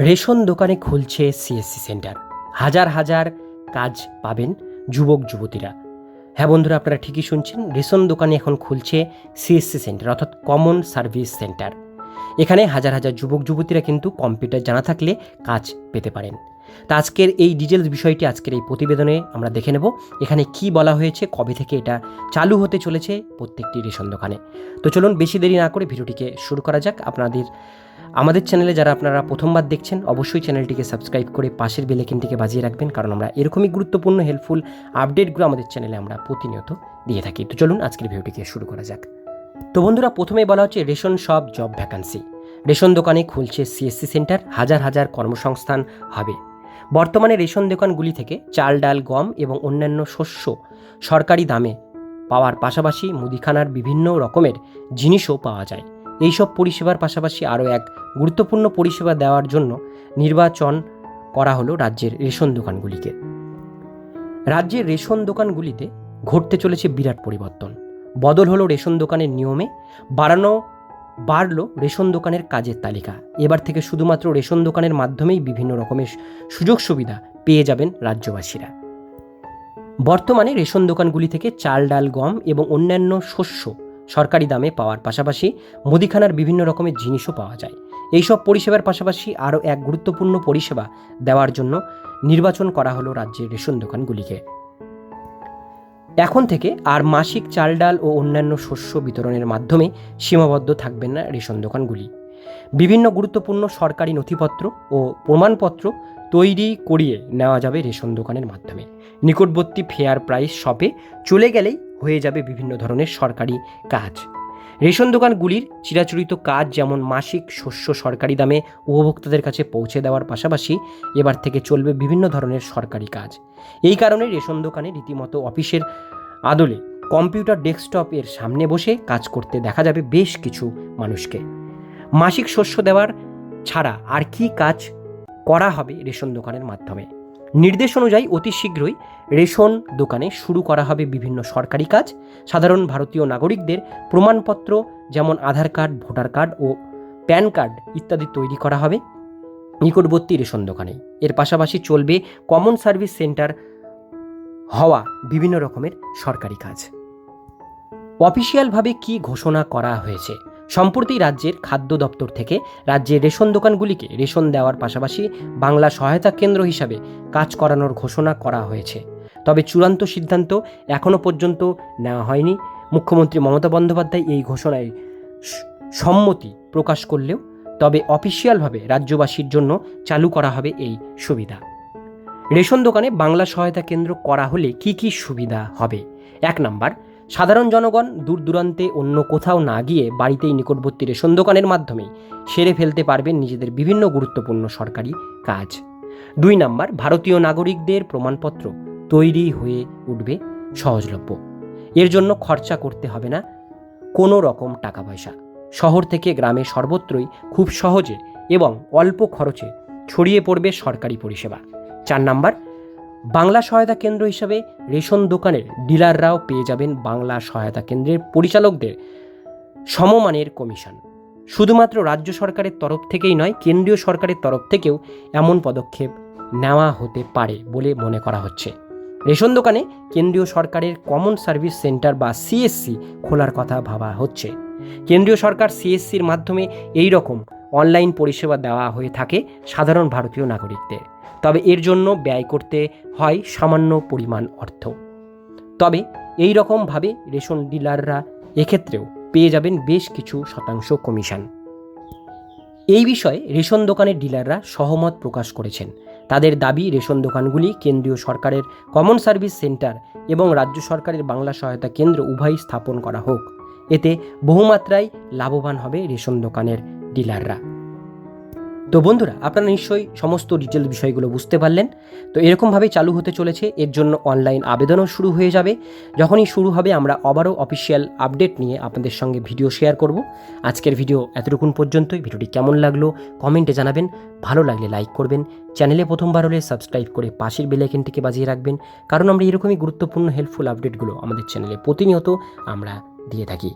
Ration দোকানে খুলছে CSC centre. হাজার হাজার কাজ পাবেন যুবক, যুবতীরা। হ্যাঁ বন্ধুরা, আপনারা ঠিকই শুনছেন, রেশন দোকানে এখন খুলছে সিএসসি সেন্টার, অর্থাৎ কমন সার্ভিস সেন্টার এখানে হাজার হাজার যুবক, যুবতীরা কিন্তু কম্পিউটার জানা থাকলে কাজ পেতে পারেন। তা আজকের এই ডিটেলস বিষয়টি, আজকের এই প্রতিবেদনে আমরা দেখে নেব, এখানে কি বলা হয়েছে, কবে থেকে এটা চালু হতে চলেছে প্রত্যেকটি রেশন দোকানে। তো চলুন, বেশি দেরি না করে ভিডিওটিকে শুরু করা যাক। আপনাদের আমাদের চ্যানেলে যারা আপনারা প্রথমবার দেখছেন, অবশ্যই চ্যানেলটিকে সাবস্ক্রাইব করে পাশের বেলেকিনটিকে বাজিয়ে রাখবেন, কারণ আমরা এরকমই গুরুত্বপূর্ণ হেল্পফুল আপডেটগুলো আমাদের চ্যানেলে আমরা প্রতিনিয়ত দিয়ে থাকি। তো চলুন আজকের ভিডিওটিকে শুরু করা যাক। তো বন্ধুরা, প্রথমেই বলা হচ্ছে রেশন সব জব ভ্যাকান্সি রেশন দোকানে খুলছে সিএসসি সেন্টার হাজার হাজার কর্মসংস্থান হবে। বর্তমানে রেশন দোকানগুলি থেকে চাল, ডাল, গম এবং অন্যান্য শস্য সরকারি দামে পাওয়ার পাশাপাশি মুদিখানার বিভিন্ন রকমের জিনিসও পাওয়া যায়। এইসব পরিষেবার পাশাপাশি আরও এক গুরুত্বপূর্ণ পরিষেবা দেওয়ার জন্য নির্বাচন করা হলো রাজ্যের রেশন দোকানগুলিকে। রাজ্যের রেশন দোকানগুলিতে ঘটতে চলেছে বিরাট পরিবর্তন। বদল হলো রেশন দোকানের নিয়মে, বাড়ানো, বাড়লো রেশন দোকানের কাজের তালিকা। এবার থেকে শুধুমাত্র রেশন দোকানের মাধ্যমেই বিভিন্ন রকমের সুযোগ সুবিধা পেয়ে যাবেন রাজ্যবাসীরা। বর্তমানে রেশন দোকানগুলি থেকে চাল, ডাল, গম এবং অন্যান্য শস্য সরকারি দামে পাওয়ার পাশাপাশি মুদিখানার বিভিন্ন রকমের জিনিসও পাওয়া যায়। এইসব পরিষেবার পাশাপাশি আরও এক গুরুত্বপূর্ণ পরিষেবা দেওয়ার জন্য নির্বাচন করা হলো রাজ্যের রেশন দোকানগুলিকে। এখন থেকে আর মাসিক চাল ডাল ও অন্যান্য শস্য বিতরণের মাধ্যমে সীমাবদ্ধ থাকবেন না রেশন দোকানগুলি। বিভিন্ন গুরুত্বপূর্ণ সরকারি নথিপত্র ও প্রমাণপত্র তৈরি করিয়ে নেওয়া যাবে রেশন দোকানের মাধ্যমে। নিকটবর্তী ফেয়ার প্রাইস শপে চলে গেলেই হয়ে যাবে বিভিন্ন ধরনের সরকারি কাজ। রেশন দোকানগুলির চিরাচরিত কাজ যেমন মাসিক শস্য সরকারি দামে উপভোক্তাদের কাছে পৌঁছে দেওয়ার পাশাপাশি এবার থেকে চলবে বিভিন্ন ধরনের সরকারি কাজ। এই কারণে রেশন দোকানে রীতিমতো অফিসের আদলে কম্পিউটার ডেস্কটপ এর সামনে বসে কাজ করতে দেখা যাবে বেশ কিছু মানুষকে। মাসিক শস্য দেওয়ার ছাড়া আর কি কাজ করা হবে রেশন দোকানের মাধ্যমে? নির্দেশ অনুযায়ী অতি শীঘ্রই রেশন দোকানে শুরু করা হবে বিভিন্ন সরকারি কাজ। সাধারণ ভারতীয় নাগরিকদের প্রমাণপত্র যেমন আধার কার্ড, ভোটার কার্ড ও প্যান কার্ড ইত্যাদি তৈরি করা হবে নিকটবর্তী রেশন দোকানে। এর পাশাপাশি চলবে কমন সার্ভিস সেন্টার হওয়া বিভিন্ন রকমের সরকারি কাজ। অফিসিয়ালভাবে কি ঘোষণা করা হয়েছে? সম্প্রতি রাজ্যের খাদ্য দপ্তর থেকে রাজ্যের রেশন দোকানগুলিকে রেশন দেওয়ার পাশাপাশি বাংলা সহায়তা কেন্দ্র হিসাবে কাজ করানোর ঘোষণা করা হয়েছে। তবে চূড়ান্ত সিদ্ধান্ত এখনও পর্যন্ত নেওয়া হয়নি। মুখ্যমন্ত্রী মমতা বন্দ্যোপাধ্যায় এই ঘোষণায় সম্মতি প্রকাশ করলেও তবে অফিসিয়ালভাবে রাজ্যবাসীর জন্য চালু করা হবে এই সুবিধা। রেশন দোকানে বাংলা সহায়তা কেন্দ্র করা হলে কি কি সুবিধা হবে? এক নাম্বার সাধারণ জনগণ দূর দূরান্তে অন্য কোথাও না গিয়ে বাড়িতেই নিকটবর্তী রেশন দোকানের মাধ্যমে সেরে ফেলতে পারবেন নিজেদের বিভিন্ন গুরুত্বপূর্ণ সরকারি কাজ। দুই নাম্বার, ভারতীয় নাগরিকদের প্রমাণপত্র তৈরি হয়ে উঠবে সহজলভ্য। এর জন্য খরচা করতে হবে না কোনো রকম টাকা পয়সা। শহর থেকে গ্রামে সর্বত্রই খুব সহজে এবং অল্প খরচে ছড়িয়ে পড়বে সরকারি পরিষেবা। চার নাম্বার বাংলা সহায়তা কেন্দ্র হিসাবে রেশন দোকানের ডিলাররাও পেয়ে যাবেন বাংলা সহায়তা কেন্দ্রের পরিচালকদের সমমানের কমিশন। শুধুমাত্র রাজ্য সরকারের তরফ থেকেই নয়, কেন্দ্রীয় সরকারের তরফ থেকেও এমন পদক্ষেপ নেওয়া হতে পারে বলে মনে করা হচ্ছে। রেশন দোকানে কেন্দ্রীয় সরকারের কমন সার্ভিস সেন্টার বা সিএসসি খোলার কথা ভাবা হচ্ছে। কেন্দ্রীয় সরকার সিএসসির মাধ্যমে এই রকম অনলাইন পরিষেবা দেওয়া হয়ে থাকে সাধারণ ভারতীয় নাগরিকদের। তবে এর জন্য ব্যয় করতে হয় সামান্য পরিমাণ অর্থ। তবে এই রকমভাবে রেশন ডিলাররা এক্ষেত্রেও পেয়ে যাবেন বেশ কিছু শতাংশ কমিশন। এই বিষয়ে রেশন দোকানের ডিলাররা সহমত প্রকাশ করেছেন। তাদের দাবি, রেশন দোকানগুলি কেন্দ্রীয় সরকারের কমন সার্ভিস সেন্টার এবং রাজ্য সরকারের বাংলা সহায়তা কেন্দ্র উভয়ই স্থাপন করা হোক। এতে বহুমাত্রায় লাভবান হবে রেশন দোকানের ডিলাররা। তো বন্ধুরা, আপনারা নিশ্চয়ই সমস্ত ডিটেল বিষয়গুলো বুঝতে পারলেন। তো এরকমভাবেই চালু হতে চলেছে। এর জন্য অনলাইন আবেদনও শুরু হয়ে যাবে। যখনই শুরু হবে, আমরা আবারও অফিসিয়াল আপডেট নিয়ে আপনাদের সঙ্গে ভিডিও শেয়ার করব। আজকের ভিডিও এতটুকুন পর্যন্তই। ভিডিওটি কেমন লাগল কমেন্টে জানাবেন। ভালো লাগলে লাইক করবেন। চ্যানেলে প্রথমবার হলে সাবস্ক্রাইব করে পাশের বেলাইকেনটিকে বাজিয়ে রাখবেন। কারণ আমরা এরকমই গুরুত্বপূর্ণ হেল্পফুল আপডেটগুলো আমাদের চ্যানেলে প্রতিনিয়ত আমরা দিয়ে থাকি।